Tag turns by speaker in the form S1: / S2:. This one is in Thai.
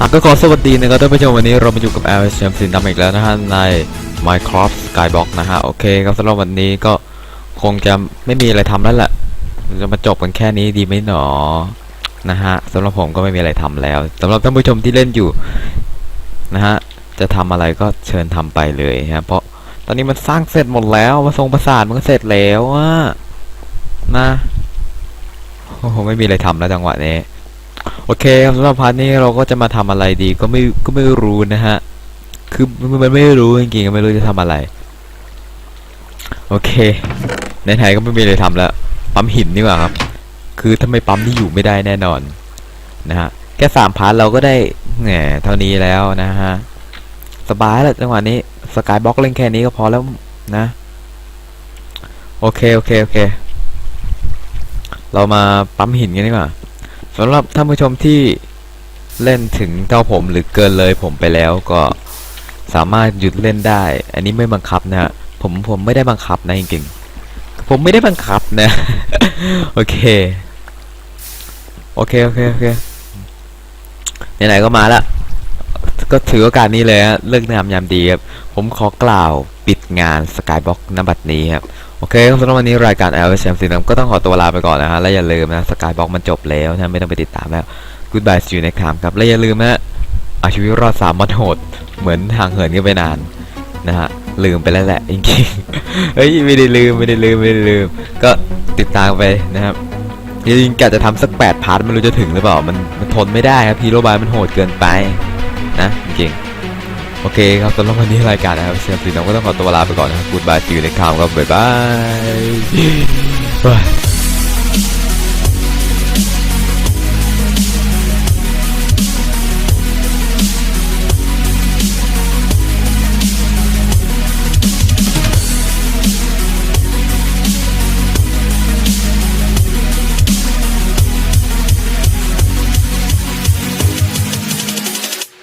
S1: อะก็ขอสวัสดีนะครับท่านผู้ชมวันนี้เรามาอยู่กับ l อ m ซินดำอีกแล้วนะฮะใน Minecraft Skybox นะฮะโอเคครับสำหรับวันนี้ก็คงจะไม่มีอะไรทำแล้วแหละจะมาจบกันแค่นี้ดีไหมหนอนะฮะสำหรับผมก็ไม่มีอะไรทำแล้วสำหรับท่านผู้ชมที่เล่นอยู่นะฮะจะทำอะไรก็เชิญทำไปเลยฮะเพราะตอนนี้มันสร้างเสร็จหมดแล้วมาทรงประสาทมันก็เสร็จแล้วอะนะโอ้โหไม่มีอะไรทำแล้วจังหวะนี้ โอเคครับสำหรับพาร์ทนี้เราก็จะมาทำอะไรดีก็ไม่ก็ไม่รู้นะฮะ คือมันไม่รู้จริงๆก็ไม่รู้จะทำอะไร โอเค ในไทยก็ไม่มีอะไรทำแล้ว ปั๊มหินดีกว่าครับ คือถ้าไมปั๊มนี่อยู่ไม่ได้แน่นอนนะฮะ แค่สามพาร์ทเราก็ได้แหมเท่านี้แล้วนะฮะ สบายแล้วจังหวะนี้สกายบล็อกเล่นแค่นี้ก็พอแล้วนะ โอเคโอเคโอเค เรามาปั๊มหินกันดีกว่า สำหรับท่านผู้ชมที่เล่นถึงเท่าผมหรือเกินเลยผมไปแล้วก็สามารถหยุดเล่นได้ อันนี้ไม่บังคับนะฮะผมผมไม่ได้บังคับนะจริงๆ ผมไม่ได้บังคับนะ โอเค โอเค โอเค โอเคไหนๆก็มาละ ก็ถือโอกาสนี้เลยฮะเลิกงามยามดีครับ ผมขอกล่าวปิดงานสกายบ็อกนบัดนี้ครับ โอเคสำหรับวันนี้รายการ l อ m ซีนก็ต้องขอตัวลาไปก่อนนะฮะ และอย่าลืมนะสกายบ็อกมันจบแล้วนะไม่ต้องไปติดตามแล้ว Goodbye see you next time ครับ และอย่าลืมนะอาชีวิตรอดสามวันโหด เหมือนทางเหินกันไปนานนะฮะลืมไปแล้วแหละจริงๆเฮ้ยไม่ได้ลืมไม่ได้ลืมไม่ได้ลืม ก็ติดตามไปนะครับจริงๆกะจะทำสักแปดพาร์ทไม่รู้จะถึงหรือเปล่า มันมันทนไม่ได้ครับฮีโรบายมันโหดเกินไป จริงๆโอเคครับสำหรับวันนี้รายการนะครับเชฟซีน้องก็ต้องขอตัวลาไปก่อนนะครับ Goodbye see you next time ครับบ๊ายบาย